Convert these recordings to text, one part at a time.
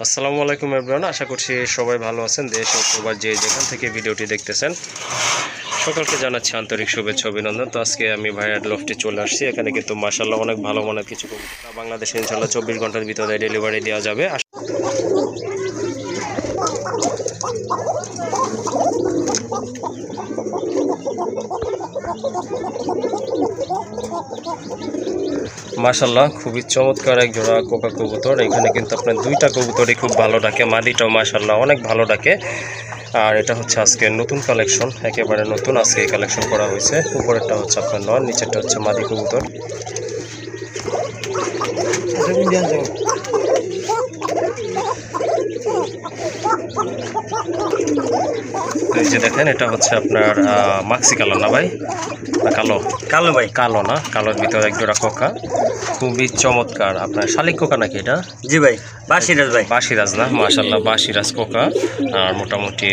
আসসালামু আলাইকুম এভরিওয়ান আশা করছি সবাই ভালো আছেন, দেশ ও যে যেখান থেকে ভিডিওটি দেখতেছেন। সকলকে জানাচ্ছি আন্তরিক শুভেচ্ছা, অভিনন্দন। তো আজকে আমি ভাইয়ার লফটে চলে আসছি, এখানে কিন্তু মার্শাল্লাহ অনেক ভালো মানের কিছু বাংলাদেশে ইনশাল্লাহ চব্বিশ ঘণ্টার ভিতরে ডেলিভারি দেওয়া যাবে। মাশাল্লাহ খুবই চমৎকার এক জোড়া কোকা কবুতর। এখানে কিন্তু আপনার দুইটা কবুতরই খুব ভালো ডাকে মাদিটাও মাশাল্লাহ অনেক ভালো ডাকে। আর এটা হচ্ছে আজকে নতুন কালেকশন, একেবারে নতুন আজকে এই কালেকশন করা হয়েছে। উপরেরটা হচ্ছে আপনার নন নিচেরটা হচ্ছে মাদি কবুতর। এই যে দেখেন এটা হচ্ছে আপনার মাক্সি কালার না ভাই? কালো? কালো ভাই। কালো না? কালোর ভিতরে এক জোড়া কোকা। খুবই চমৎকার। আপনার শালিক কোকা নাকি এটা? জি ভাই বাসিরাজ ভাই। বাসিরাজ না? মাশাল্লাহ বাসিরাজ কোকা। আর মোটামুটি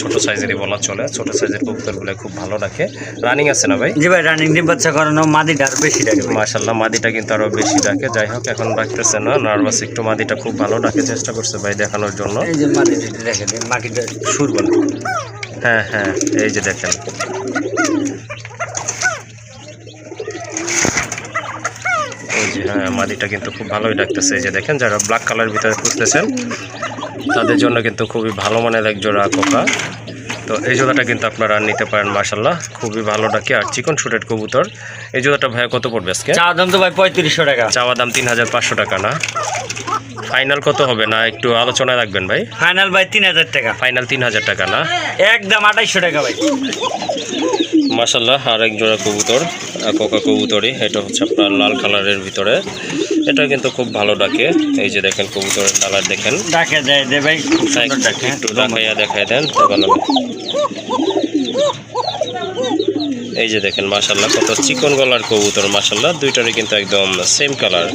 ছোট সাইজেরই বলা চলে। ছোট সাইজের কবুতরগুলো খুব ভালো রাখে রানিং আছে না ভাই? জি ভাই রানিং ডিম বাচ্চা করানো মাদিটা আর বেশি ডাকে মাশাল্লাহ মাদিটা কিন্তু আরও বেশি ডাকে। যাই হোক এখন ডাকতেছে না। নার্ভাস একটু মাদিটা খুব ভালো ডাকে চেষ্টা করছে ভাই দেখানোর জন্য। এই যে মাদিটা দেখেন মাটিটা সুর বলে হ্যাঁ হ্যাঁ এই যে দেখেন। এই যে হ্যাঁ মাদিটা কিন্তু খুব ভালোই ডাকতেছে এই যে দেখেন যারা ব্ল্যাক কালার ভিতরে খুঁজতেছেন তাদের জন্য কিন্তু খুবই ভালো মানের এক জোড়া কোকা। তো এই জোড়াটা কিন্তু আপনারা নিতে পারেন মাসাল্লাহ খুবই ভালো ডাকে আর চিকন শুটেড কবুতর। এই জোড়াটা ভাইয়া কত পড়বে আজকে? চা দাম তো ভাই পঁয়ত্রিশশো টাকা। চাওয়া দাম তিন হাজার পাঁচশো টাকা না? ফাইনাল কত হবে না একটু আলোচনায় রাখবেন ভাই? ফাইনাল ভাই তিন হাজার টাকা। ফাইনাল তিন হাজার টাকা না? একদম আঠাইশশো টাকা ভাই। মাসাল্লাহ আর এক জোড়া কবুতর কোকা কবুতরই। এটা হচ্ছে আপনার লাল কালারের ভিতরে। এটা কিন্তু খুব ভালো ডাকে। এই যে দেখেন কবুতরের কালার দেখেন। ডাকে দেয় দে ভাই একটু দেখাইয়া দেখাই দেন। এই যে দেখেন মাসাল্লাহ কত চিকন গলার কবুতর মাসাল্লাহ দুইটারই কিন্তু একদম সেম কালার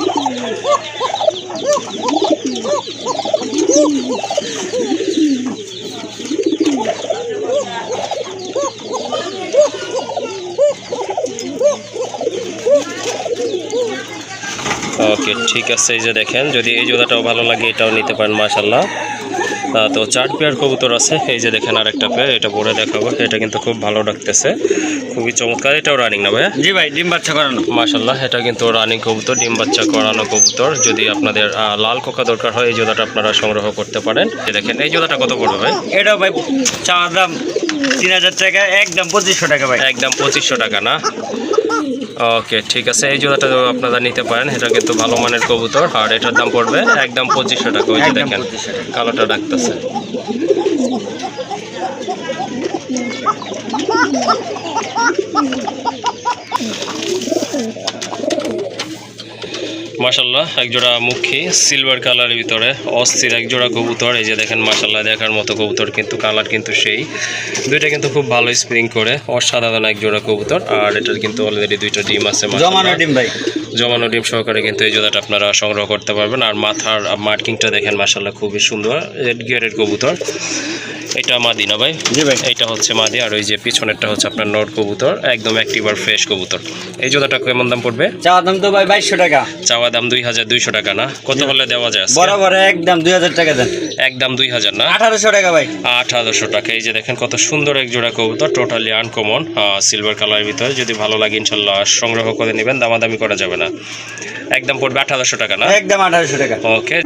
ওকে ঠিক আছে, এই যে দেখেন, যদি এই জোড়াটাও ভালো লাগে, এটাও নিতে পারেন মাশাল্লাহ তো চার পেয়ার কবুতর আছে। এই যে দেখেন আর একটা পেয়ার এটা পরে দেখাবো। এটা কিন্তু খুব ভালো ডাকতেছে। খুবই চমৎকার। এটাও রানিং না ভাইয়া? জি ভাই ডিম বাচ্চা করানো। মাশাল্লাহ এটা কিন্তু রানিং কবুতর ডিম বাচ্চা করানো কবুতর। যদি আপনাদের আহ, লাল কোকা দরকার হয় এই জোড়াটা আপনারা সংগ্রহ করতে পারেন। এই দেখেন এই জোড়াটা কত পড়বে ভাই? এটাও ভাই চার দাম তিন হাজার টাকা একদম পঁচিশশো টাকা ভাই। একদম পঁচিশশো টাকা না? ওকে ঠিক আছে। এই জোড়াটা আপনারা নিতে পারেন। এটা কিন্তু ভালো মানের কবুতর। আর এটার দাম পড়বে একদম পঁচিশশো টাকা। ওই যে দেখেন কালোটা ডাকতেছে। মাশাল্লাহ একজোড়া মুখী সিলভার কালারের ভিতরে অস্থির একজোড়া কবুতর এই যে দেখেন মাশাল্লাহ দেখার মতো কবুতর কিন্তু কালার কিন্তু সেই। দুইটা কিন্তু খুব ভালো স্প্রিং করে অসাধারণ একজোড়া কবুতর আর এটার কিন্তু অলরেডি দুইটা ডিম আছে জমানো ডিম ভাই। জমানো ডিম সহকারে কিন্তু এই জোড়াটা আপনারা সংগ্রহ করতে পারবেন আর মাথার মার্কিংটা দেখেন মাসাল্লাহ খুবই সুন্দর রেড গিয়ারের কবুতর। এটা মাদি না ভাই? জি ভাই। এইটা হচ্ছে মাদি আর ওই যে পিছনেরটা হচ্ছে আপনার নট কবুতর একদম অ্যাক্টিভ আর ফ্রেশ কবুতর। এই জোড়াটা কেমন দাম পড়বে? চাওয়া দাম তো ভাই বাইশশো টাকা। চাওয়া দাম দুই হাজার দুইশো টাকা না? কত হলে দেওয়া যায় বরাবর একদম দুই হাজার টাকা দেন। একদম দুই হাজার না? আঠারোশো টাকা ভাই। আঠারোশো টাকা। এই যে দেখেন কত সুন্দর এক জোড়া কবুতর টোটালি আনকমন সিলভার কালারের ভিতরে। যদি ভালো লাগে ইনশাল্লাহ সংগ্রহ করে নেবেন দামাদামি করা যাবে না। একদম পড়বে আঠারোশো টাকা না? একদম আঠারোশো টাকা। ওকে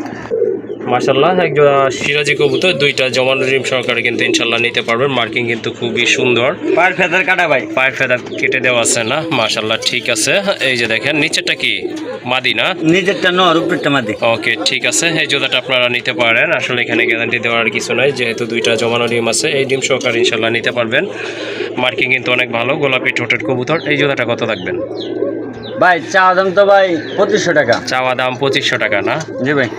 মাশাল্লাহ এক জোড়া সিরাজি কবুতর দুইটা জমানো ডিম সহকারে কিন্তু ইনশাল্লাহ নিতে পারবেন। মার্কিং কিন্তু খুবই সুন্দর। পায়ের ফেদার কাটা ভাই? পায়ের ফেদার কেটে দেওয়া আছে না? মাশাল্লাহ ঠিক আছে। এই যে দেখেন নিচেরটা কি? মাদি না? নিজেরটা নর উপরেরটা মাদি। ওকে ঠিক আছে। এই জোড়াটা আপনারা নিতে পারেন। আসলে এখানে গ্যারান্টি দেওয়ার কিছু নাই যেহেতু দুইটা জমানো ডিম আছে এই ডিম সহকারে ইনশাল্লাহ নিতে পারবেন। মার্কিং কিন্তু অনেক ভালো গোলাপি ঠোঁটের কবুতর। এই জোড়াটা কত রাখবেন ভাই চা দাম তো ভাই পঁচিশশো টাকা। চাওয়া দাম পঁচিশশো টাকা না? জি ভাই।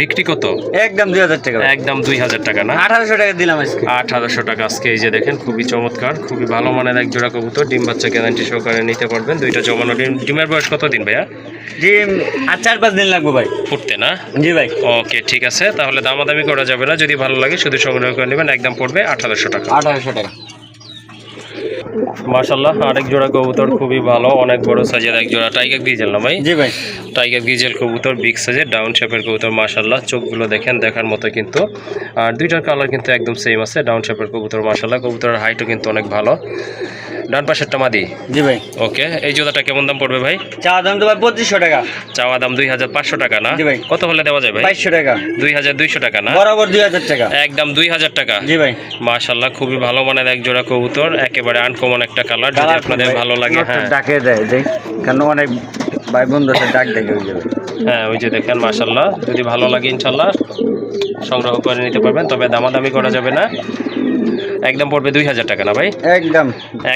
বিক্রি কত? একদম দুই হাজার টাকা একদম দুই হাজার টাকা না? আঠারোশো টাকা দিলাম আজকে। আঠারোশো টাকা আজকে এই যে দেখেন খুবই চমৎকার খুবই ভালো মানের এক জোড়া কবুতর ডিম বাচ্চা গ্যারান্টি সহকারে নিতে পারবেন। দুইটা জমানো ডিম ডিমের বয়স কত দিন ভাইয়া? জি আর চার পাঁচ দিন লাগবে ভাই। ফুটতে না? জি ভাই। ওকে ঠিক আছে তাহলে দামাদামি করা যাবে না। যদি ভালো লাগে শুধু সংগ্রহ করে নেবেন একদম পড়বে আঠারোশো টাকা। আঠারোশো টাকা। মাশাল্লাহ আরেক জোড়া কবুতর খুবই ভালো অনেক বড় সাইজের এক জোড়া। টাইগার গিজেল না ভাই? জি ভাই। টাইগার গিজেল কবুতর বিগ সাইজের ডাউন শেপের কবুতর মাশাল্লাহ চোখগুলো দেখেন দেখার মতো কিন্তু। আর দুইটার কালার কিন্তু একদম সেম আছে ডাউন শেপের কবুতর মাশাল্লাহ কবুতরের হাইটও কিন্তু অনেক ভালো। ডান পাশেরটা মাদি? জি ভাই। ওকে এই জোড়াটা কেমন দাম পড়বে ভাই? চা দাম তো ভাই পঁচিশশো টাকা। চাওয়া দাম দুই হাজার পাঁচশো টাকা না? জি ভাই। কত হলে দেওয়া যায় ভাই? বাইশশো টাকা। দুই হাজার দুইশো টাকা না? বরাবর দুই হাজার টাকা। একদম দুই হাজার টাকা। জি ভাই। মাশাল্লাহ খুবই ভালো মানের এক জোড়া কবুতর একেবারে আনকমন একটা কালার যদি আপনাদের ভালো লাগে হ্যাঁ। ডাকে দেয় কেন অনেক ভাই বন্ধু ডাক দেখে ওই যাবে হ্যাঁ ওই যে দেখেন মাশাল্লাহ যদি ভালো লাগে ইনশাল্লাহ সংগ্রহ করে নিতে পারবেন তবে দামাদামি করা যাবে না। একদম পড়বে দুই হাজার টাকা না ভাই? একদম।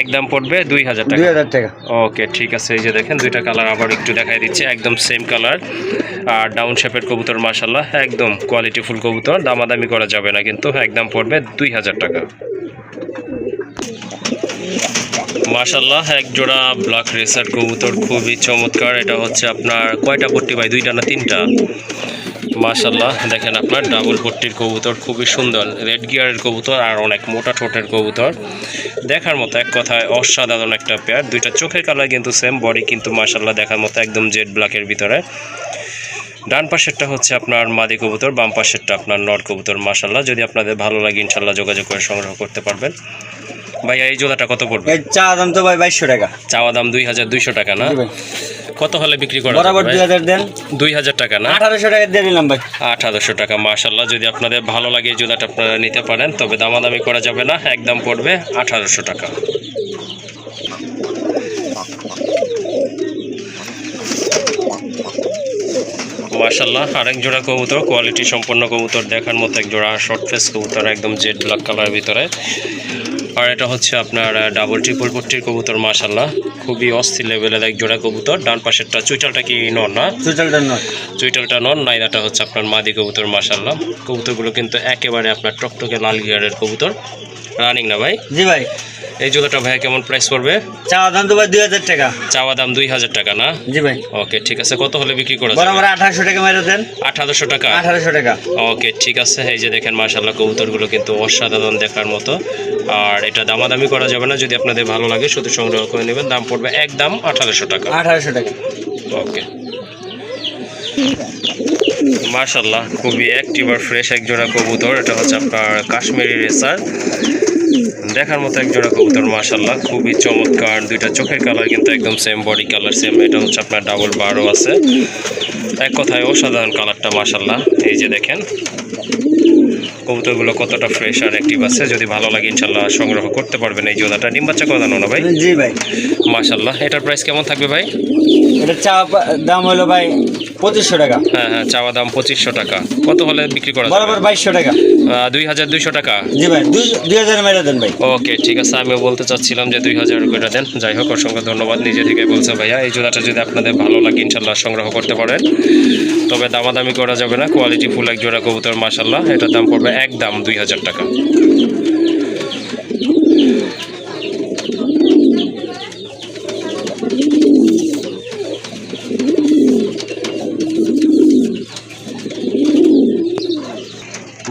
একদম পড়বে দুই হাজার দুই টাকা হাজার টাকা। ওকে ঠিক আছে এই যে দেখেন দুইটা কালার আবার একটু দেখাই দিচ্ছে একদম সেম কালার আর ডাউন শেপের কবুতর মাশাল্লাহ একদম কোয়ালিটি ফুল কবুতর দামাদামি করা যাবে না কিন্তু একদম পড়বে দুই হাজার টাকা। মাশাল্লাহ এক জোড়া ব্ল্যাক রেসার কবুতর খুবই চমৎকার। এটা হচ্ছে আপনার কয়টা পট্টি ভাই? দুইটা না তিনটা? মাশাল্লাহ দেখেন আপনার ডাবল পট্টির কবুতর খুবই সুন্দর রেড গিয়ারের কবুতর আর অনেক মোটা ঠোঁটের কবুতর। দেখার মতো এক কথায় অসাধারণ একটা পেয়ার দুইটা চোখের কালার কিন্তু সেম বডি কিন্তু মাশাল্লাহ দেখার মতো একদম জেড ব্ল্যাকের ভিতরে। ডান পাশেরটা হচ্ছে আপনার মাদি কবুতর, বাম পাশেরটা আপনার নর কবুতর মাশাল্লাহ যদি আপনাদের ভালো লাগে ইনশাল্লাহ যোগাযোগ করে সংগ্রহ করতে পারবেন। ভাইয়া এই জোড়াটা কত পড়বে? চা দাম তো ভাই বাইশশো টাকা। চাওয়া দাম দুই হাজার দুইশো টাকা না? কত হলে বিক্রি করা বরাবর দুই হাজার দেন। দুই হাজার টাকা না? আঠারোশো টাকা দিয়ে দিলাম ভাই। আঠারোশো টাকা মাশাল্লাহ যদি আপনাদের ভালো লাগে এই জুতাটা আপনারা নিতে পারেন। তবে দামাদামি করা যাবে না একদম পড়বে আঠারোশো টাকা। মাশাল্লাহ আরেক জোড়া কবুতর কোয়ালিটি সম্পন্ন কবুতর দেখার মতো এক জোড়া শর্ট ফেস কবুতর একদম জেড ব্ল্যাক কালারের ভিতরে। আর এটা হচ্ছে আপনার ডাবল ট্রিপল পট্টির কবুতর মাশাল্লাহ খুবই অস্থির লেভেলের এক জোড়া কবুতর। ডান পাশেরটা চুইটালটা কি নন না? চুইটালটা নন চুইটালটা নন নাইদাটা হচ্ছে আপনার মাদি কবুতর মাশাল্লাহ কবুতরগুলো কিন্তু একেবারে আপনার টকটকে লাল গিয়ারের কবুতর। রানিং না ভাই? জি ভাই। এই জুতাটা ভাইয়া কেমন প্রাইস পড়বে? চা দাম তো ভাই দুই হাজার টাকা। চাওয়া দাম দুই হাজার টাকা না? জি ভাই। ওকে ঠিক আছে। কত হলে বিক্রি করা যাবে? আঠারোশো টাকা মেরে দেন। আঠারোশো টাকা? আঠারোশো টাকা। ওকে ঠিক আছে। এই যে দেখেন মাশাল্লাহ কবুতরগুলো কিন্তু অসাধারণ দেখার মতো। আর এটা দামাদামি করা যাবে না যদি আপনাদের ভালো লাগে শুধু সংগ্রহ করে নেবেন। দাম পড়বে একদম আঠারোশো টাকা। আঠারোশো টাকা। ওকে মাশাল্লাহ খুবই অ্যাক্টিভ আর ফ্রেশ এক জোড়া কবুতর। এটা হচ্ছে আপনার কাশ্মীরি রেসার। দেখার মতো এক জোড়া কবুতর মাশাল্লাহ খুবই চমৎকার। দুইটা চোখের কালার কিন্তু একদম সেম বডি কালার সেম এটা হচ্ছে আপনার ডাবল বারও আছে। এক কথায় অসাধারণ কালারটা মাশাল্লাহ এই যে দেখেন কবুতরগুলো কতটা ফ্রেশ আর অ্যাক্টিভ আছে। যদি ভালো লাগে ইনশাল্লাহ সংগ্রহ করতে পারবেন এই জোড়াটা। ডিম বাচ্চা কদানো না ভাই? জি ভাই। মাশাল্লাহ এটার প্রাইস কেমন থাকবে ভাই? এটা চা দাম হলো ভাই পঁচিশশো টাকা। হ্যাঁ হ্যাঁ চাওয়া দাম পঁচিশশো টাকা। কত হলে বিক্রি করা বরাবর বাইশশো টাকা। দুই হাজার দুইশো টাকা? জি ভাই দুই হাজার মেরে দেন ভাই। ওকে ঠিক আছে আমি বলতে চাচ্ছিলাম যে দুই হাজার করে দেন। যাই হোক অসংখ্য ধন্যবাদ নিজে থেকে বলছে ভাইয়া। এই জোড়াটা যদি আপনাদের ভালো লাগে ইনশাল্লাহ সংগ্রহ করতে পারেন। তবে দামাদামি করা যাবে না কোয়ালিটি ফুল এক জোড়া কবুতর মাসাল্লাহ এটার দাম পড়বে একদম দুই হাজার টাকা।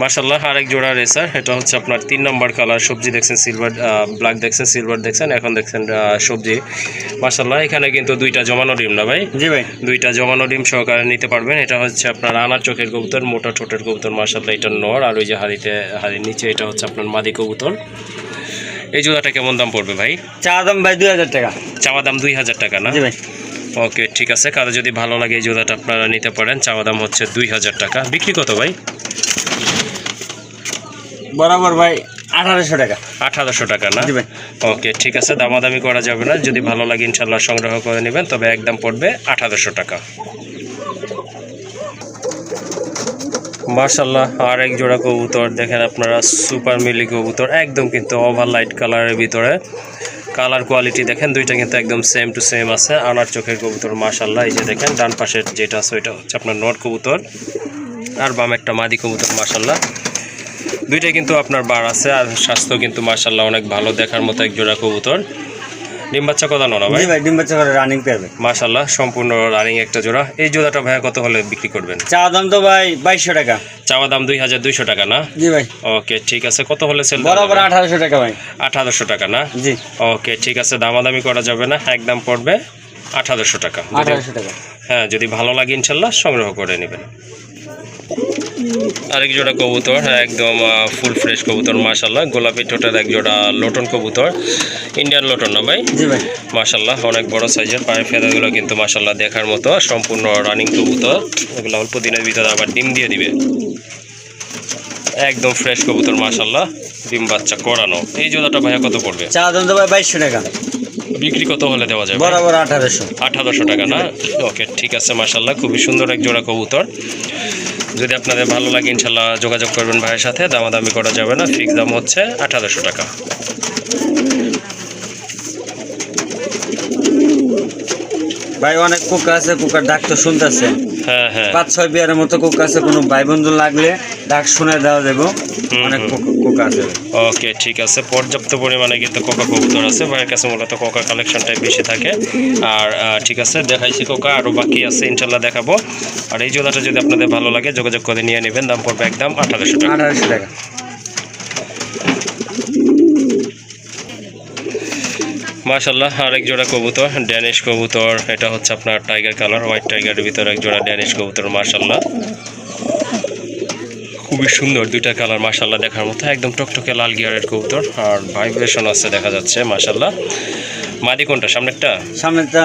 মার্শাল্লাহ আরেক জোড়া রেসার। এটা হচ্ছে আপনার তিন নম্বর কালার সবজি দেখছেন সিলভার ব্ল্যাক দেখছেন সিলভার দেখছেন এখন দেখছেন সবজি। মার্শাল্লাহ এখানে কিন্তু দুইটা জমানো ডিম না ভাই? জি ভাই। দুইটা জমানো ডিম সহকারে নিতে পারবেন। এটা হচ্ছে আপনার আনার চোখের কবুতর মোটা ঠোঁটের কবুতর মার্শাল্লাহ এটা নর আর ওই যে হাড়িতে হাড়ির নিচে এটা হচ্ছে আপনার মাদি কবুতর। এই জোড়াটা কেমন দাম পড়বে ভাই? চা দাম ভাই দুই হাজার টাকা। চাওয়া দাম দুই হাজার টাকা না? জি ভাই। ওকে ঠিক আছে। কারও যদি ভালো লাগে এই জোড়াটা আপনারা নিতে পারেন। চাওয়া দাম হচ্ছে দুই হাজার টাকা। বিক্রি কত ভাই? বরাবর ভাই আঠারোশো টাকা। আঠারোশো টাকা না? ওকে ঠিক আছে দামাদামি করা যাবে না। যদি ভালো লাগে ইনশাল্লাহ সংগ্রহ করে নেবেন তবে একদম পড়বে আঠারোশো টাকা। মার্শাল্লাহ আর এক জোড়া কবুতর দেখেন আপনারা সুপার মিলি কবুতর একদম কিন্তু ওভার লাইট কালারের ভিতরে। কালার কোয়ালিটি দেখেন দুইটা কিন্তু একদম সেম টু সেম আছে। আনার চোখের কবুতর মার্শাল্লাহ এই যে দেখেন ডান পাশের যেটা আছে ওইটা হচ্ছে আপনার নট কবুতর। আর বাম একটা মাদি কবুতর মার্শাল্লাহ দুইটাই কিন্তু আপনার বার আছে আর স্বাস্থ্য কিন্তু মার্শাল্লাহ অনেক ভালো দেখার মতো এক জোড়া কবুতর। ডিম বাচ্চা কথা না ভাই? ভাই ডিম বাচ্চা করে রানিং পেয়ার ভাই। মাশাল্লাহ সম্পূর্ণ রানিং একটা জোড়া। এই জোড়াটা ভাইয়া কত হলে বিক্রি করবেন? চা দাম তো ভাই বাইশশো টাকা। চাওয়া দাম দুই হাজার দুইশো টাকা না? জি ভাই। ওকে ঠিক আছে। কত হলে সেল বরাবর আঠারোশো টাকা ভাই। আঠারোশো টাকা না? জি। ওকে ঠিক আছে। দামাদামি করা যাবে না। একদম পড়বে আঠারোশো টাকা। যদি- আঠারোশো টাকা। হ্যাঁ যদি ভালো লাগে ইনশাল্লাহ সংগ্রহ করে নেবেন। আরেক জোড়া কবুতর একদম ফুল ফ্রেশ কবুতর মাশাল্লাহ গোলাপি ঠোঁটের এক জোড়া লোটন কবুতর। ইন্ডিয়ান লোটন না ভাই? মাশাল্লাহ অনেক বড় সাইজের পায়ের ফেদাগুলো কিন্তু মাশাল্লাহ দেখার মতো। সম্পূর্ণ রানিং কবুতর। এগুলো অল্প দিনের ভিতরে আবার ডিম দিয়ে দিবে। একদম ফ্রেশ কবুতর মাশাল্লাহ ডিম বাচ্চা করানো। এই জোড়াটা ভাইয়া কত পড়বে? চা দাম তো ভাই বাইশশো টাকা। বিক্রি কত হলে দেওয়া যাবে? বরাবর আঠারোশো। আঠারোশো টাকা না? ওকে ঠিক আছে মাশাল্লাহ খুবই সুন্দর এক জোড়া কবুতর। যদি আপনাদের ভালো লাগে ইনশাল্লাহ যোগাযোগ করবেন ভাইয়ের সাথে, দামাদামি করা যাবে না ফিক্স দাম হচ্ছে আঠারোশো টাকা। ভাই অনেক কুকা আছে কুকার ডাক তো শুনতেছে। হ্যাঁ হ্যাঁ। পাঁচ ছয় বিয়ারের মতো কুকা আছে কোনো ভাই বন্ধু লাগলে ডাক শুনে দেওয়া যাব। অনেক। কুক- আছে। ওকে ঠিক আছে। পর্যাপ্ত পরিমাণে কিন্তু কোকা কবুতর আছে। ভাইয়ের কাছে মূলত কোকা কালেকশনটাই বেশি থাকে। আর ঠিক আছে দেখাইছি কোকা আরও বাকি আছে ইনশাল্লাহ দেখাবো। আর এই জোড়াটা যদি আপনাদের ভালো লাগে যোগাযোগ করে নিয়ে নেবেন। দাম পড়বে একদম আঠারোশো টাকা। আঠারোশো টাকা। মাশাল্লাহ আরেক জোড়া কবুতর, ড্যানিশ কবুতর। এটা হচ্ছে আপনার টাইগার কালার হোয়াইট টাইগারের ভিতরে এক জোড়া ড্যানিশ কবুতর মাশাল্লাহ খুবই সুন্দর দুইটা কালার মাশাল্লাহ দেখার মতো। একদম টকটকে লাল গিয়ারের কবুতর, আর ভাইব্রেশন আছে দেখা যাচ্ছে মাশাল্লাহ মাদি কোনটা, সামনেরটা? সামনেটা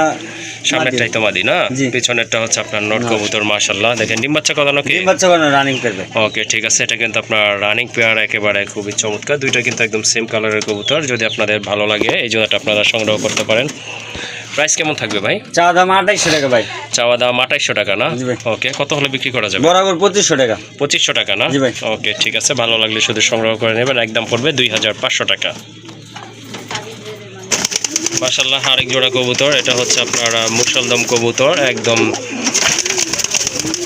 সামনেরটাই তো মাদি না? পিছনেরটা হচ্ছে আপনার নট। কবুতর মাশাল্লাহ দেখেন ডিম বাচ্চা কদানো কি? ডিম বাচ্চা কোনো রানিং করবে। ওকে ঠিক আছে এটা কিন্তু আপনার রানিং পেয়ার একেবারে খুবই চমৎকার। দুইটা কিন্তু একদম সেম কালারের কবুতর যদি আপনাদের ভালো লাগে এই জোড়াটা আপনারা সংগ্রহ করতে পারেন। প্রাইস কেমন থাকবে ভাই? চা দাম আঠাইশশো টাকা ভাই। চাওয়া দাম আঠাইশশো টাকা না? ওকে কত হলে বিক্রি করা যাবে? বরাবর পঁচিশশো টাকা। পঁচিশশো টাকা না। ওকে ঠিক আছে ভালো লাগলে শুধু সংগ্রহ করে নেবেন। একদম পড়বে দুই হাজার পাঁচশো টাকা। মাসাল্লাহ আরেক জোড়া কবুতর এটা হচ্ছে আপনার মুসলদম কবুতর একদম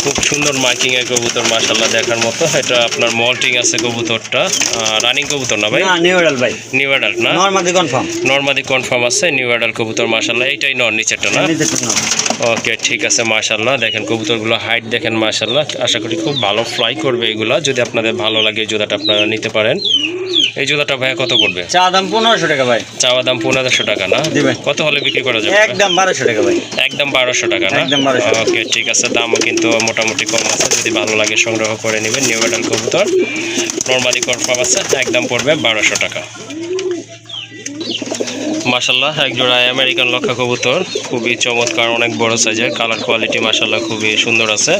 খুব সুন্দর মার্কিং এর কবুতর মাসাল্লাহ দেখার মতো। এটা আপনার মল্টিং আছে কবুতরটা। রানিং কবুতর না ভাই? না নিউ এডাল ভাই। নিউ অ্যাডাল না? নর্মাদি কনফার্ম নর্মাদি কনফার্ম আছে নিউ অ্যাডাল কবুতর মাসাল্লাহ এইটাই নর নিচেরটা না? শুনো ওকে ঠিক আছে মাশাল্লাহ দেখেন কবুতরগুলো হাইট দেখেন মাশাল্লাহ আশা করি খুব ভালো ফ্লাই করবে এগুলা। যদি আপনাদের ভালো লাগে এই জোড়াটা আপনারা নিতে পারেন। এই জোড়াটা ভাইয়া কত পড়বে? চা দাম পনেরোশো টাকা ভাই। চাওয়া দাম পনেরোশো টাকা না? ভাই। কত হলে বিক্রি করা যাবে? একদম বারোশো টাকা ভাই। একদম বারোশো টাকা না? একদম 1200 ওকে ঠিক আছে দামও কিন্তু মোটামুটি কম আছে। যদি ভালো লাগে সংগ্রহ করে নেবেন। নিউ অ্যাডাল কবুতর। নর্মালি কনফার্ম আছে একদম পড়বে বারোশো টাকা। মাসাল্লাহ এক জোড়া আমেরিকান লক্ষা কবুতর খুবই চমৎকার অনেক বড় সাইজের কালার কোয়ালিটি মাসাল্লাহ খুবই সুন্দর আছে।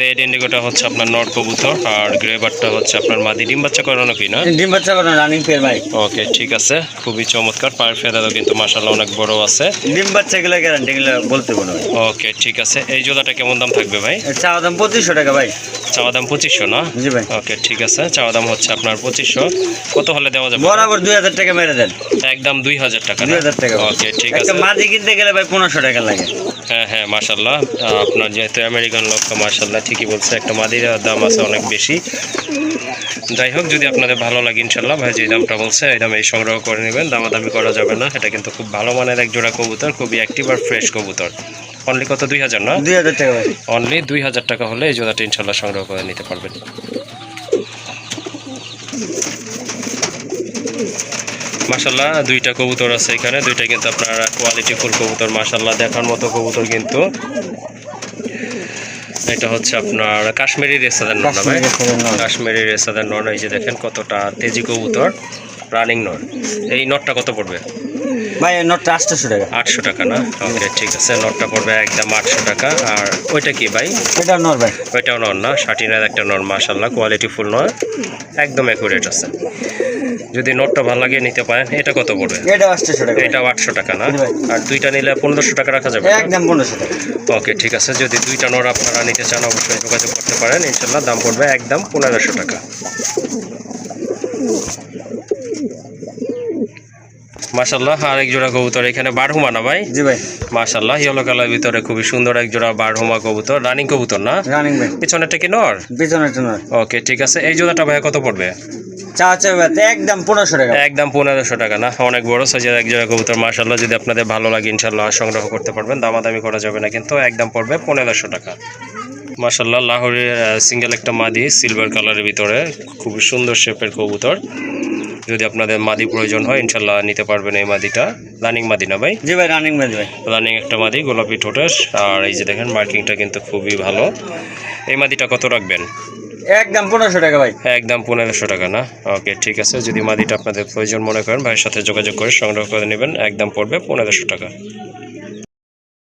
রেড ইন্ডিগোটা হচ্ছে আপনার নট কবুতর আর গ্রেবারটা হচ্ছে আপনার মাদি। ডিম বাচ্চা করানো কি না? ডিম বাচ্চা কোনো রানিং পেয়ার ভাই। ওকে ঠিক আছে খুবই চমৎকার পায়ের ফেদারও কিন্তু মাসাল্লাহ অনেক বড় আছে। ডিম বাচ্চা গুলো গ্যারান্টি গুলো বলতে ভাই। ওকে ঠিক আছে এই জোড়াটা কেমন দাম থাকবে ভাই? এর চা দাম পঁচিশশো টাকা ভাই। চাওয়া দাম পঁচিশশো না? জি ভাই। ওকে ঠিক আছে চাওয়া দাম হচ্ছে আপনার পঁচিশশো। কত হলে দেওয়া যাবে? বরাবর দুই হাজার টাকা মেরে দেন। একদম দুই হাজার টাকা দুই হাজার টাকা ওকে ঠিক আছে। মাদি কিনতে গেলে ভাই পনেরোশো টাকা লাগে। হ্যাঁ হ্যাঁ মাশাল্লাহ আপনার যেহেতু আমেরিকান লক্ষ্য মাশাল্লাহ ঠিকই বলছে একটা মাদির দাম আছে অনেক বেশি। যাই হোক যদি আপনাদের ভালো লাগে ইনশাল্লাহ ভাই যে দামটা বলছে এই দামে সংগ্রহ করে নেবেন দামাদামি করা যাবে না। এটা কিন্তু খুব ভালো মানের এক জোড়া কবুতর খুবই অ্যাক্টিভ আর ফ্রেশ কবুতর। অনলি কত? দুই হাজার না? দুই হাজার টাকা অনলি দুই হাজার টাকা হলে এই জোড়াটা ইনশাল্লাহ সংগ্রহ করে নিতে পারবেন। মাশাল্লাহ দুইটা কবুতর আছে এখানে। দুইটা কিন্তু আপনার কোয়ালিটি ফুল কবুতর মাসাল্লাহ দেখার মতো কবুতর কিন্তু। এটা হচ্ছে আপনার কাশ্মীরি রেস্তাদের নর না ভাই। কাশ্মীরি রেসাদার নন। নর এই যে দেখেন কতটা তেজি কবুতর রানিং নর এই নটটা কত পড়বে? ভাই নোটটা আটশোশো টাকা। আটশো টাকা না? ওকে ঠিক আছে নটটা পড়বে একদম আটশো টাকা। আর ওইটা কি ভাই? এটা নর ভাই। ওইটাও নর না? শার্টিনের একটা নর মাশাল্লাহ কোয়ালিটি ফুল নয়। একদম অ্যাকুরেট আছে। যদি নোটটা ভালো লাগে নিতে পারেন এটা কত পড়বে? টাকা। এটাও আটশো টাকা না? আর দুইটা নিলে পনেরোশো টাকা রাখা যাবে একদম পনেরোশো টাকা। ওকে ঠিক আছে যদি দুইটা নর আপনারা নিতে চান অবশ্যই যোগাযোগ করতে পারেন। ইনশাল্লাহ দাম পড়বে একদম পনেরোশো টাকা। মাশাল্লাহ আর এক জোড়া কবুতর এখানে বারহুমা না ভাই? জি ভাই। মাশাল্লাহ ইয়েলো কালার ভিতরে খুবই সুন্দর এক জোড়া বারহুমা কবুতর রানিং কবুতর না? রানিং ভাই। পিছনেরটা কি নর? পিছনের জন্য ওকে ঠিক আছে। এই জোড়াটা ভাই কত পড়বে? একদম পনেরোশো টাকা। একদম পনেরোশো টাকা না? অনেক বড় সাইজের এক জোড়া কবুতর মাশাল্লাহ যদি আপনাদের ভালো লাগে ইনশাল্লাহ সংগ্রহ করতে পারবেন। দামাদামি করা যাবে না কিন্তু একদম পড়বে পনেরোশো টাকা। মাশাল্লাহ লাহোরের সিঙ্গেল একটা মাদি সিলভার কালারের ভিতরে খুবই সুন্দর শেপের কবুতর। যদি আপনাদের মাদি প্রয়োজন হয় ইনশাল্লাহ নিতে পারবেন এই মাদিটা। রানিং মাদি না ভাই? জি ভাই রানিং মাদি ভাই। রানিং একটা মাদি গোলাপি ঠোঁটের। আর এই যে দেখেন মার্কিংটা কিন্তু খুবই ভালো। এই মাদিটা কত রাখবেন? একদম পনেরোশো টাকা ভাই। একদম পনেরোশো টাকা না? ওকে ঠিক আছে। যদি মাদিটা আপনাদের প্রয়োজন মনে করেন ভাইয়ের সাথে যোগাযোগ করে সংগ্রহ করে নেবেন একদম পড়বে পনেরোশো টাকা।